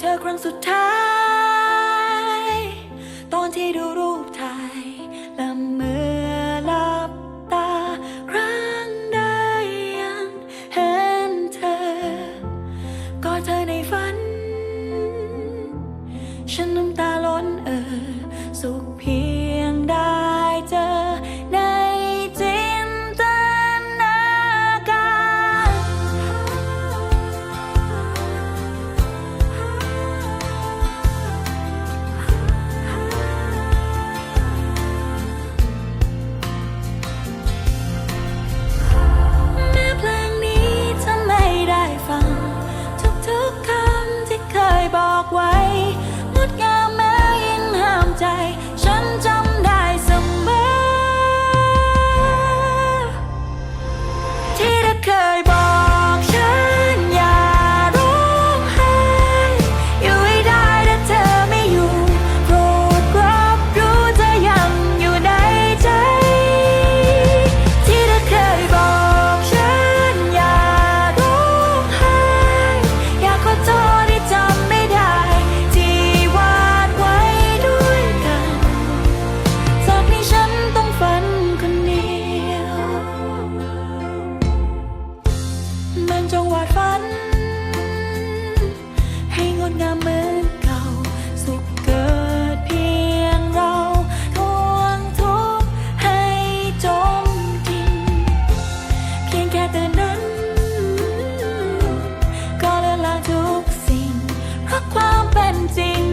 เธอครั้งสุดท้าย ตอนที่ดูรูปถ่ายละเมือลับตา ครั้งใดยังเห็นเธอ ก็เธอในฝัน ฉันน้ำตาล้นเออ สุขเพียง tempting